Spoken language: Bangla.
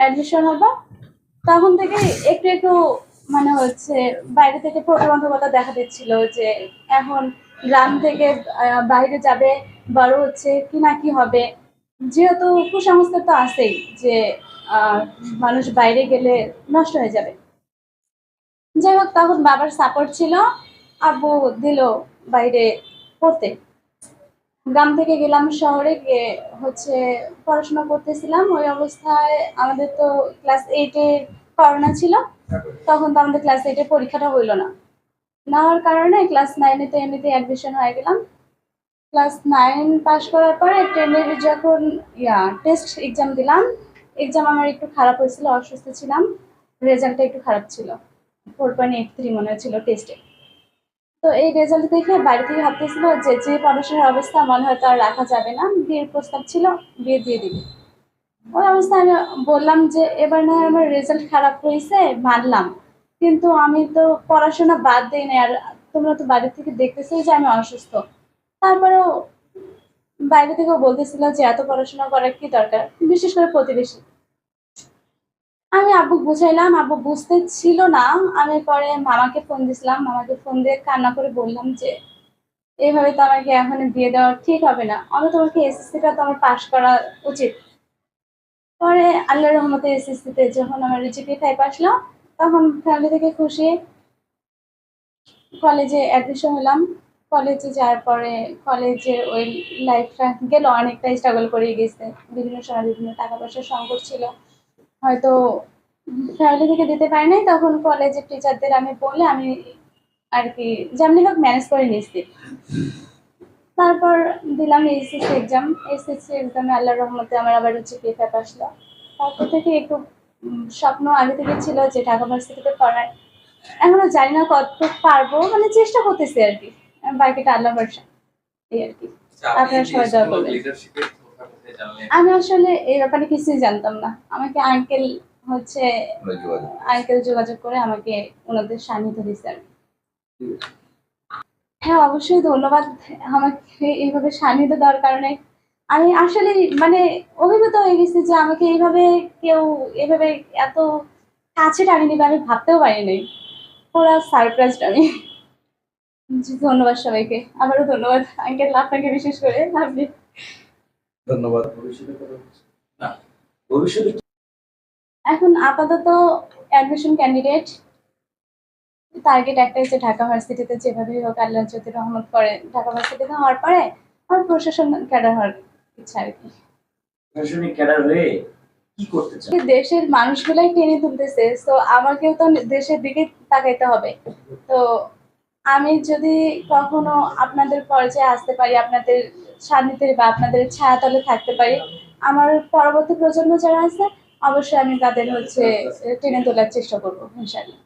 অ্যাডমিশন হব। তখন থেকে একটু একটু মানে হচ্ছে বাইরে থেকে প্রতিবন্ধকতা দেখা দিচ্ছিল যে এখন গ্রাম থেকে বাইরে যাবে, বড় হচ্ছে, কি না কি হবে। যেহেতু কুসংস্কার তো আছেই যে মানুষ বাইরে গেলে নষ্ট হয়ে যাবে। যাই হোক, তখন বাবার সাপোর্ট ছিল, আব্বু দিল বাইরে পড়তে। গ্রাম থেকে গেলাম শহরে গিয়ে হচ্ছে পড়াশোনা করতেছিলাম। ওই অবস্থায় আমাদের তো ক্লাস এইটে করোনা ছিল, তখন তো আমাদের ক্লাস এইটে পরীক্ষাটা হইল না। না হওয়ার কারণে ক্লাস নাইনেতে এমনিতে অ্যাডমিশন হয়ে গেলাম। ক্লাস নাইন পাস করার পরে টেনের যখন, ইয়া টেস্ট এক্সাম দিলাম এক্সাম আমার একটু খারাপ হয়েছিল, অসুস্থ ছিলাম। রেজাল্টটা একটু খারাপ ছিল। ফোর পয়েন্ট এইট থ্রি মনে হচ্ছিল টেস্টে তো এই রেজাল্ট দেখে বাড়ি থেকে ভাবতেছিল যে যে পড়াশোনার অবস্থা মনে হয় তার রাখা যাবে না। বিয়ের প্রস্তাব ছিল, বিয়ে দিয়ে দিবে। ওই অবস্থায় আমি বললাম যে এবার না আমার রেজাল্ট খারাপ হয়েছে, মানলাম। কিন্তু আমি তো পড়াশোনা বাদ দিই না আর তোমরা তো বাড়ি থেকে দেখতেছো যে আমি অসুস্থ। তারপরেও বাইরে থেকেও বলতেছিল যে এত পড়াশোনা করার কি দরকার? বিশেষ করে প্রতিবেশী। আব্বু বুঝাইলাম, আব্বু বুঝতে ছিল না। আমি পরে মামাকে ফোন দিছিলাম, মামাকে ফোন দিয়ে কান্না করে বললাম যে, এইভাবে তো আমাকে এখন বিয়ে দেওয়া ঠিক হবে না। আমি তোমাকে এসএসসিটা তো আমার পাশ করা উচিত। পরে আল্লাহ রহমতে এসএসসিতে যখন আমার জিপি ফাইভ আসলো, তখন ফ্যামিলি থেকে খুশি। কলেজে অ্যাডমিশন হলাম কলেজে যাওয়ার পরে কলেজে ওই লাইফটা গেল, অনেকটা স্ট্রাগল করে গেছে। বিভিন্ন সময় বিভিন্ন টাকা পয়সার সংকট ছিল। হয়তো ফ্যামিলি থেকে দিতে পারি নাই তখন কলেজের টিচারদের আমি বলে আমি আর কি যেমনি হোক ম্যানেজ করে নিয়েছি। তারপর দিলাম এইচএসসি এক্সাম এইচএসসি এক্সামে আল্লাহর রহমতে আমার আবার হচ্ছে পেপার আসলো। তারপর থেকে একটু স্বপ্ন আগে থেকে ছিল যে ঢাকা ভার্সিটিতে পড়ার। এখনও জানি না কত পারব মানে চেষ্টা করতেছি আর কি। বাকিটা আল্লাহ ভরসা এই আর কি। আপনারা সবাই দোয়া করবেন। আমি আসলে এই ব্যাপারে কিছুই জানতাম না। আমাকে আঙ্কেল হচ্ছে আঙ্কেল যোগাযোগ করে আমাকে ওনাদের সান্নিধ্য দিচ্ছে আর হ্যাঁ অবশ্যই ধন্যবাদ আমাকে এইভাবে সান্নিধ্য দেওয়ার কারণে। আমি আসলে মানে অভিভূত হয়ে গেছি যে আমাকে এইভাবে কেউ এভাবে এত কাছে টানি নিবে আমি ভাবতেও পারিনি। পুরো সারপ্রাইজড আমি। জি, ধন্যবাদ সবাইকে। আবারও ধন্যবাদ আঙ্কেল আপনাকে বিশেষ করে। আপনি ধন্যবাদ। ভবিষ্যতে না ভবিষ্যতে এখন আপাতত অ্যাডমিশন ক্যান্ডিডেট টার্গেট একটাই যে ঢাকা ভার্সিটিতে যেভাবে হোক আল্লাহ যদি রহমত করে ঢাকা ভার্সিটিতে হওয়ার পরে আমার প্রশাসন ক্যাডার হওয়ার ইচ্ছা আর কি। প্রশাসনিক ক্যাডার হয়ে কি করতে চান? দেশের মানুষগুলাই টেনে তুলতেছে তো আমাকেও তো দেশের দিকে তাকাইতে হবে। তো আমি যদি কখনো আপনাদের পর্যায়ে আসতে পারি আপনাদের সান্নিধ্যে বা আপনাদের ছায়াতলে থাকতে পারি আমার পরবর্তী প্রজন্ম যারা আছে অবশ্যই আমি তাদের হচ্ছে টেনে তোলার চেষ্টা করব ইনশাল্লাহ